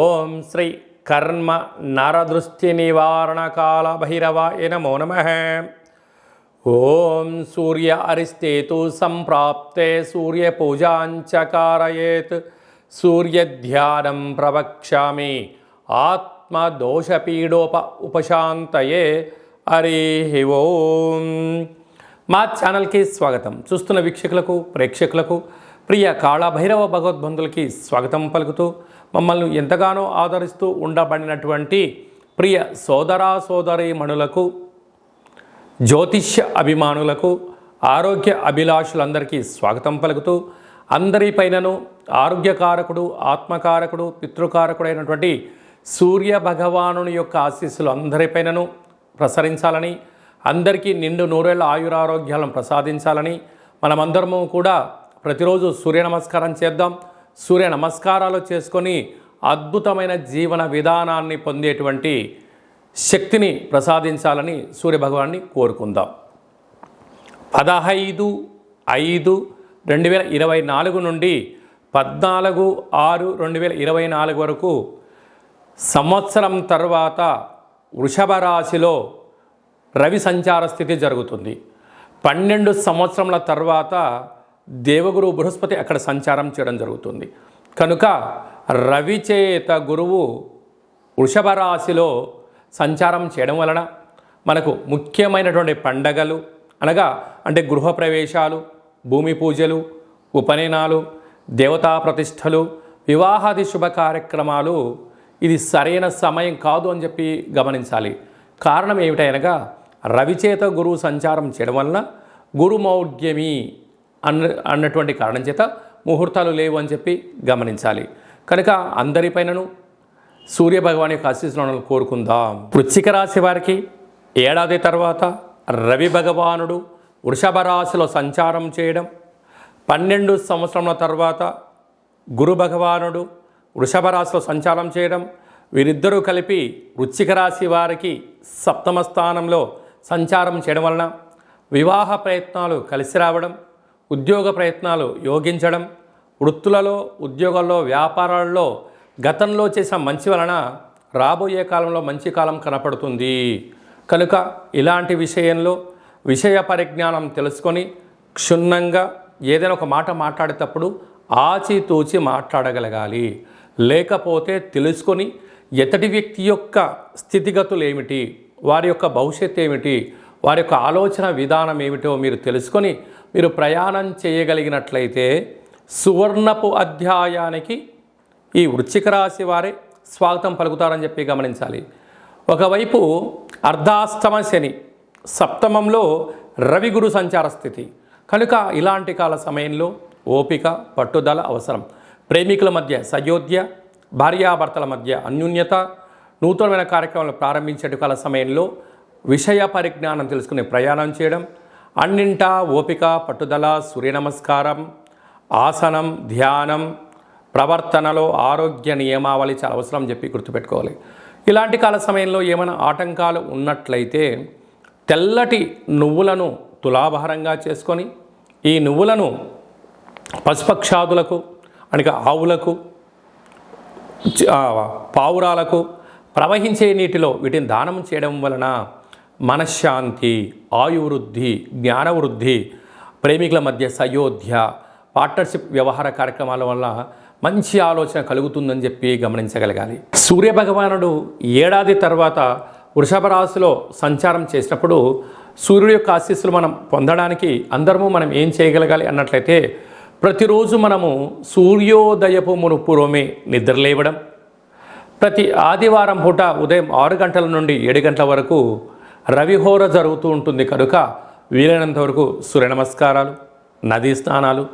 ఓం శ్రీ కర్మ నరదృష్టి నివారణ కాల భైరవాయ నమో నమ. ఓం సూర్య అరిస్తేతు సంప్రాప్తే సూర్య పూజాంచకారయేత్ సూర్యధ్యానం ప్రవక్ష్యామి ఆత్మదోషపీడోప ఉపశాంతయే. హరి ఓం. మా ఛానల్కి స్వాగతం. చూస్తున్న వీక్షకులకు ప్రేక్షకులకు ప్రియ కాళభైరవ భగవద్బంధులకి స్వాగతం పలుకుతూ మమ్మల్ని ఎంతగానో ఆదరిస్తూ ఉండబడినటువంటి ప్రియ సోదరా సోదరీమణులకు జ్యోతిష్య అభిమానులకు ఆరోగ్య అభిలాషులందరికీ స్వాగతం పలుకుతూ అందరిపైనను ఆరోగ్యకారకుడు ఆత్మకారకుడు పితృకారకుడైనటువంటి సూర్య భగవానుని యొక్క ఆశీస్సులు అందరిపైనను ప్రసరించాలని అందరికీ నిండు నూరేళ్ళ ఆయురారోగ్యాలను ప్రసాదించాలని మనమందరము కూడా ప్రతిరోజు సూర్య నమస్కారం చేద్దాం. సూర్య నమస్కారాలు చేసుకొని అద్భుతమైన జీవన విధానాన్ని పొందేటువంటి శక్తిని ప్రసాదించాలని సూర్యభగవాన్ని కోరుకుందాం. పదహైదు ఐదు రెండు వేల ఇరవై నాలుగు నుండి పద్నాలుగు ఆరు రెండు వేల ఇరవై నాలుగు వరకు సంవత్సరం తర్వాత వృషభ రాశిలో రవి సంచార స్థితి జరుగుతుంది. పన్నెండు సంవత్సరముల తర్వాత దేవగురు బృహస్పతి అక్కడ సంచారం చేయడం జరుగుతుంది. కనుక రవి చేత గురువు వృషభ రాశిలో సంచారం చేయడం వలన మనకు ముఖ్యమైనటువంటి పండగలు అనగా అంటే గృహప్రవేశాలు భూమి పూజలు ఉపనయనాలు దేవతా ప్రతిష్టలు వివాహాది శుభ కార్యక్రమాలు ఇది సరైన సమయం కాదు అని చెప్పి గమనించాలి. కారణం ఏమిటనగా రవిచేత గురువు సంచారం చేయడం వలన గురుమౌఢ్యమి అన్న అన్నటువంటి కారణం చేత ముహూర్తాలు లేవు అని చెప్పి గమనించాలి. కనుక అందరిపైనను సూర్య భగవాన్ యొక్క ఆశీస్సులను కోరుకుందాం. వృశ్చిక రాశి వారికి ఏడాది తర్వాత రవి భగవానుడు వృషభ రాశిలో సంచారం చేయడం పన్నెండు సంవత్సరముల తర్వాత గురు భగవానుడు వృషభ రాశిలో సంచారం చేయడం వీరిద్దరూ కలిపి వృశ్చిక రాశి వారికి సప్తమ స్థానంలో సంచారం చేయడం వలన వివాహ ప్రయత్నాలు కలిసి రావడం ఉద్యోగ ప్రయత్నాలు యోగించడం వృత్తులలో ఉద్యోగాల్లో వ్యాపారాల్లో గతంలో చేసిన మంచి వలన రాబోయే కాలంలో మంచి కాలం కనపడుతుంది. కనుక ఇలాంటి విషయంలో విషయ పరిజ్ఞానం తెలుసుకొని క్షుణ్ణంగా ఏదైనా ఒక మాట మాట్లాడేటప్పుడు ఆచితూచి మాట్లాడగలగాలి. లేకపోతే తెలుసుకొని ఎతటి వ్యక్తి యొక్క స్థితిగతులు ఏమిటి వారి యొక్క భవిష్యత్తు ఏమిటి వారి యొక్క ఆలోచన విధానం ఏమిటో మీరు తెలుసుకొని మీరు ప్రయాణం చేయగలిగినట్లయితే సువర్ణపు అధ్యాయానికి ఈ వృశ్చిక రాశి వారే స్వాగతం పలుకుతారని చెప్పి గమనించాలి. ఒకవైపు అర్ధాష్టమ శని సప్తమంలో రవి గురు సంచార స్థితి. కనుక ఇలాంటి కాల సమయంలో ఓపిక పట్టుదల అవసరం. ప్రేమికుల మధ్య సయోధ్య భార్యాభర్తల మధ్య అన్యూన్యత నూతనమైన కార్యక్రమాలు ప్రారంభించేటు కాల సమయంలో విషయ పరిజ్ఞానం తెలుసుకునే ప్రయాణం చేయడం అన్నింటా ఓపిక పట్టుదల సూర్య నమస్కారం ఆసనం ధ్యానం ప్రవర్తనలో ఆరోగ్య నియమావళి చాలా అవసరం చెప్పి గుర్తుపెట్టుకోవాలి. ఇలాంటి కాల సమయంలో ఏమైనా ఆటంకాలు ఉన్నట్లయితే తెల్లటి నువ్వులను తులాభారంగా చేసుకొని ఈ నువ్వులను పశుపక్షాదులకు అనగా ఆవులకు పావురాలకు ప్రవహించే నీటిలో వీటిని దానం చేయడం వలన మనశ్శాంతి ఆయువృద్ధి జ్ఞానవృద్ధి ప్రేమికుల మధ్య సయోధ్య పార్ట్నర్షిప్ వ్యవహార కార్యక్రమాల వల్ల మంచి ఆలోచన కలుగుతుందని చెప్పి గమనించగలగాలి. సూర్య భగవానుడు ఏడాది తర్వాత వృషభ రాశిలో సంచారం చేసినప్పుడు సూర్యుడి యొక్క ఆశీస్సులు మనం పొందడానికి అందరము మనం ఏం చేయగలగాలి అన్నట్లయితే ప్రతిరోజు మనము సూర్యోదయపు మునుపురోమే నిద్రలేవడం ప్రతి ఆదివారం పూట ఉదయం ఆరు గంటల నుండి ఏడు గంటల వరకు రవిహోర జరుగుతూ ఉంటుంది కనుక వీలైనంత వరకు సూర్య నమస్కారాలు నదీ స్నానాలు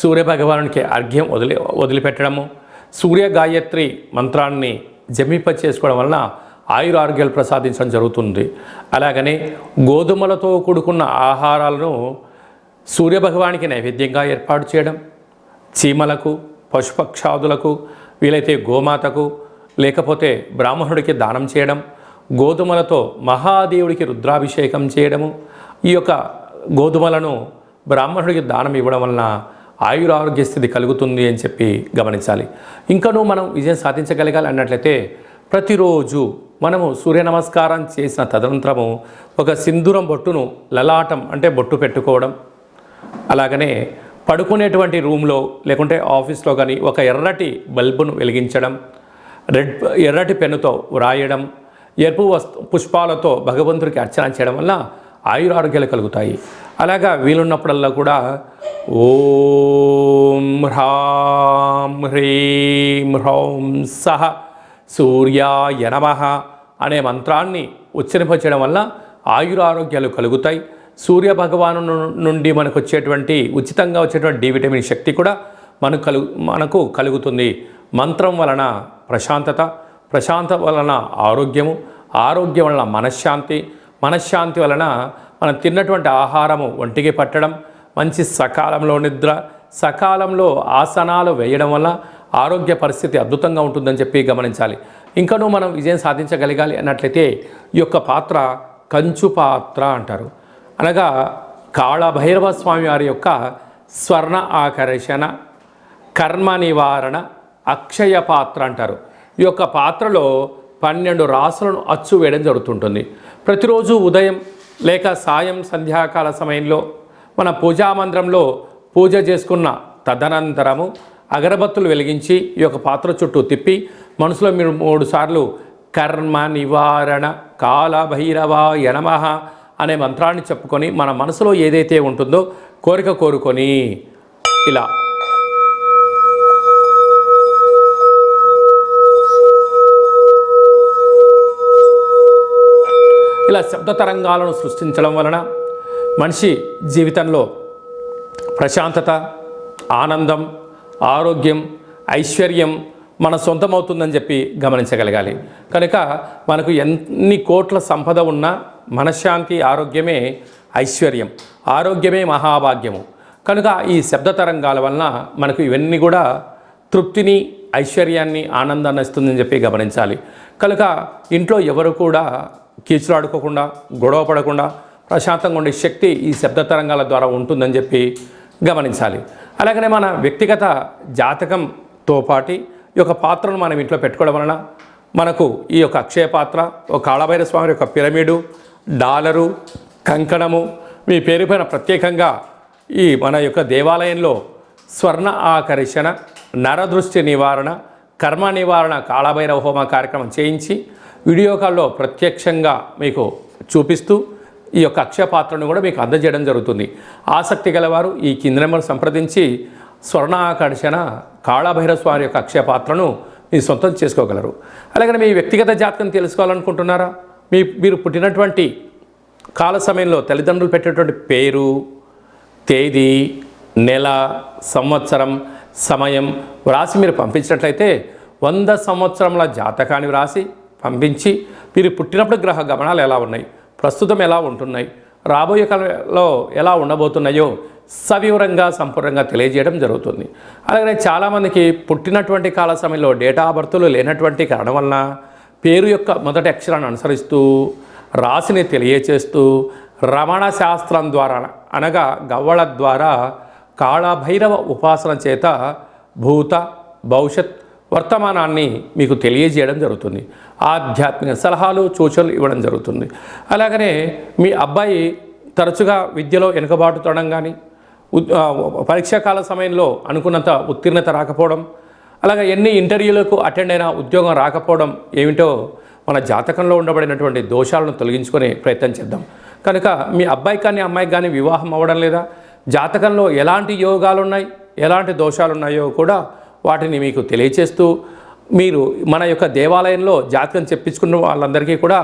సూర్యభగవానునికి అర్ఘ్యం వదిలి వదిలిపెట్టడము సూర్య గాయత్రి మంత్రాన్ని జమింప చేసుకోవడం వలన ఆయురారోగ్యాలు ప్రసాదించడం జరుగుతుంది. అలాగనే గోధుమలతో కూడుకున్న ఆహారాలను సూర్యభగవానికి నైవేద్యంగా ఏర్పాటు చేయడం చీమలకు పశుపక్షాదులకు వీలైతే గోమాతకు లేకపోతే బ్రాహ్మణుడికి దానం చేయడం గోధుమలతో మహాదేవుడికి రుద్రాభిషేకం చేయడము ఈ యొక్క గోధుమలను బ్రాహ్మణుడికి దానం ఇవ్వడం వలన ఆయురారోగ్య స్థితి కలుగుతుంది అని చెప్పి గమనించాలి. ఇంకనూ మనం విజయం సాధించగలగాలి అన్నట్లయితే ప్రతిరోజు మనము సూర్య నమస్కారం చేసిన తదనంతరము ఒక సింధూరం బొట్టును లలాటం అంటే బొట్టు పెట్టుకోవడం అలాగనే పడుకునేటువంటి రూమ్లో లేకుంటే ఆఫీస్లో కానీ ఒక ఎర్రటి బల్బును వెలిగించడం రెడ్ ఎర్రటి పెన్నుతో వ్రాయడం ఎరుపు వస్తు పుష్పాలతో భగవంతుడికి అర్చన చేయడం వల్ల ఆయురారోగ్యాలు కలుగుతాయి. అలాగా వీలున్నప్పుడల్లా కూడా ఓం హ్రాం హ్రీం హ్రౌం సహ సూర్యాయ నమ అనే మంత్రాన్ని ఉచ్చరింపచేయడం వల్ల ఆయురారోగ్యాలు కలుగుతాయి. సూర్య భగవాను నుండి మనకు వచ్చేటువంటి ఉచితంగా వచ్చేటువంటి డి విటమిన్ శక్తి కూడా మనకు కలుగు మనకు కలుగుతుంది. మంత్రం వలన ప్రశాంతత ప్రశాంత వలన ఆరోగ్యము ఆరోగ్యం వలన మనశ్శాంతి మనశ్శాంతి వలన మనం తిన్నటువంటి ఆహారము ఒంటికి పట్టడం మంచి సకాలంలో నిద్ర సకాలంలో ఆసనాలు వేయడం వల్ల ఆరోగ్య పరిస్థితి అద్భుతంగా ఉంటుందని చెప్పి గమనించాలి. ఇంకనూ మనం విజయం సాధించగలగాలి అన్నట్లయితే ఈ యొక్క పాత్ర కంచు పాత్ర అంటారు. అనగా కాళభైరవ స్వామి వారి యొక్క స్వర్ణ ఆకర్షణ కర్మ నివారణ అక్షయ పాత్ర అంటారు. ఈ యొక్క పాత్రలో పన్నెండు రాసులను అచ్చు వేయడం జరుగుతుంటుంది. ప్రతిరోజు ఉదయం లేక సాయం సంధ్యాకాల సమయంలో మన పూజా మందిరంలో పూజ చేసుకున్న తదనంతరము అగరబత్తులు వెలిగించి ఈ యొక్క పాత్ర చుట్టూ తిప్పి మనసులో మీరు మూడు సార్లు కర్మ నివారణ కాల భైరవ అనే మంత్రాన్ని చెప్పుకొని మన మనసులో ఏదైతే ఉంటుందో కోరిక కోరుకొని ఇలా ఇలా శబ్ద తరంగాలను సృష్టించడం వలన మనిషి జీవితంలో ప్రశాంతత ఆనందం ఆరోగ్యం ఐశ్వర్యం మన సొంతమవుతుందని చెప్పి గమనించగలగాలి. కనుక మనకు ఎన్ని కోట్ల సంపద ఉన్నా మనశ్శాంతి ఆరోగ్యమే ఐశ్వర్యం ఆరోగ్యమే మహాభాగ్యము. కనుక ఈ శబ్ద తరంగాల వలన మనకు ఇవన్నీ కూడా తృప్తిని ఐశ్వర్యాన్ని ఆనందాన్ని ఇస్తుందని చెప్పి గమనించాలి. కనుక ఇంట్లో ఎవరు కూడా కీచులాడుకోకుండా గొడవ పడకుండా ప్రశాంతంగా ఉండే శక్తి ఈ శబ్ద తరంగాల ద్వారా ఉంటుందని చెప్పి గమనించాలి. అలాగనే మన వ్యక్తిగత జాతకంతో పాటి ఈ యొక్క పాత్రను మనం ఇంట్లో పెట్టుకోవడం వలన మనకు ఈ యొక్క అక్షయ పాత్ర ఒక కాళభైర స్వామి యొక్క పిరమిడు డాలరు కంకణము మీ పేరుపైన ప్రత్యేకంగా ఈ మన యొక్క దేవాలయంలో స్వర్ణ ఆకర్షణ నరదృష్టి నివారణ కర్మ నివారణ కాళభైరవ హోమ కార్యక్రమం చేయించి వీడియో కాల్లో ప్రత్యక్షంగా మీకు చూపిస్తూ ఈ యొక్క అక్షయ పాత్రను కూడా మీకు అందజేయడం జరుగుతుంది. ఆసక్తి గలవారు ఈ కింది నెంబర్ సంప్రదించి స్వర్ణాకర్షణ కాళభైరవ స్వామి యొక్క అక్షయ పాత్రను మీ సొంతం చేసుకోగలరు. అలాగే మీ వ్యక్తిగత జాతకం తెలుసుకోవాలనుకుంటున్నారా? మీ మీరు పుట్టినటువంటి కాల సమయంలో తల్లిదండ్రులు పెట్టేటువంటి పేరు తేదీ నెల సంవత్సరం సమయం వ్రాసి మీరు పంపించినట్లయితే వంద సంవత్సరముల జాతకాన్ని వ్రాసి పంపించి మీరు పుట్టినప్పుడు గ్రహ గమనాలు ఎలా ఉన్నాయి? ప్రస్తుతం ఎలా ఉంటున్నాయి? రాబోయే కాలంలో ఎలా ఉండబోతున్నాయో సవివరంగా సంపూర్ణంగా తెలియజేయడం జరుగుతుంది. అలాగే చాలామందికి పుట్టినటువంటి కాల సమయంలో డేటా బర్తులు లేనటువంటి కారణం వలన పేరు యొక్క మొదటి అక్షరాన్ని అనుసరిస్తూ రాశిని తెలియచేస్తూ రమణ శాస్త్రం ద్వారా అనగా గవ్వళ ద్వారా కాళభైరవ ఉపాసన చేత భూత భవిష్యత్ వర్తమానాన్ని మీకు తెలియజేయడం జరుగుతుంది. ఆధ్యాత్మిక సలహాలు సూచనలు ఇవ్వడం జరుగుతుంది. అలాగనే మీ అబ్బాయి తరచుగా విద్యలో వెనుకబాటుతడం కానీ ఉద్- కాల పరీక్షాకాల సమయంలో అనుకున్నంత ఉత్తీర్ణత రాకపోవడం అలాగే ఎన్ని ఇంటర్వ్యూలకు అటెండ్ అయినా ఉద్యోగం రాకపోవడం ఏమిటో మన జాతకంలో ఉండబడినటువంటి దోషాలను తొలగించుకునే ప్రయత్నం చేద్దాం. కనుక మీ అబ్బాయి కానీ అమ్మాయికి కానీ వివాహం అవ్వడం లేదా జాతకంలో ఎలాంటి యోగాలు ఉన్నాయి ఎలాంటి దోషాలు ఉన్నాయో కూడా వాటిని మీకు తెలియచేస్తూ మీరు మన యొక్క దేవాలయంలో జాతకం చెప్పించుకున్న వాళ్ళందరికీ కూడా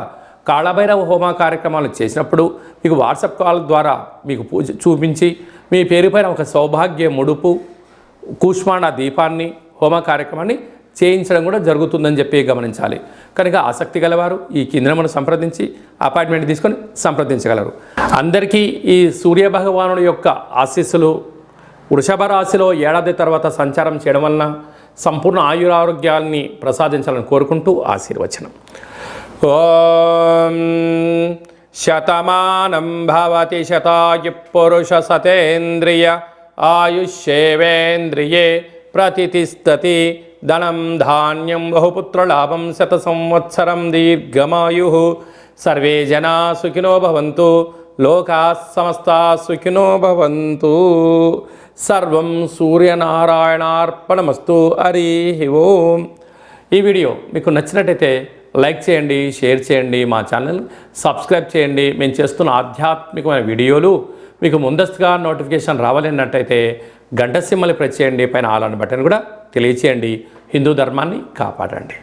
కాళభైరవ హోమ కార్యక్రమాలు చేసినప్పుడు మీకు వాట్సాప్ కాల్ ద్వారా మీకు పూజ చూపించి మీ పేరు పైన ఒక సౌభాగ్య ముడుపు కూష్మాండ దీపాన్ని హోమ కార్యక్రమాన్ని చేయించడం కూడా జరుగుతుందని చెప్పి గమనించాలి. కనుక ఆసక్తి గలవారు ఈ కిందనమును సంప్రదించి అపాయింట్మెంట్ తీసుకొని సంప్రదించగలరు. అందరికీ ఈ సూర్య భగవానుడి యొక్క ఆశీస్సులు వృషభ రాశిలో ఏడాది తర్వాత సంచారం చేయడం వలన సంపూర్ణ ఆయురారోగ్యాల్ని ప్రసాదించాలని కోరుకుంటూ ఆశీర్వచనం. ఓం శతమానం భవతి శతాయు పురుష సతేంద్రియ ఆయుష్యేవేంద్రియే ప్రతిష్టతి ధనం ధాన్యం బహుపుత్రలాభం శత సంవత్సరం దీర్ఘమాయు. సర్వే జనా సుఖినో భవంతు లోకా సమస్త సుఖినో భవంతు. సర్వం సూర్యనారాయణార్పణమస్తు. హరి ఓం. ఈ వీడియో మీకు నచ్చినట్టయితే లైక్ చేయండి షేర్ చేయండి మా ఛానల్ సబ్స్క్రైబ్ చేయండి. మేము చేస్తున్న ఆధ్యాత్మికమైన వీడియోలు మీకు ముందస్తుగా నోటిఫికేషన్ రావాలన్నట్టయితే గంట సింహలు ప్రెస్ చేయండి. పైన ఆల్ బటన్ కూడా తెలియచేయండి. హిందూ ధర్మాన్ని కాపాడండి.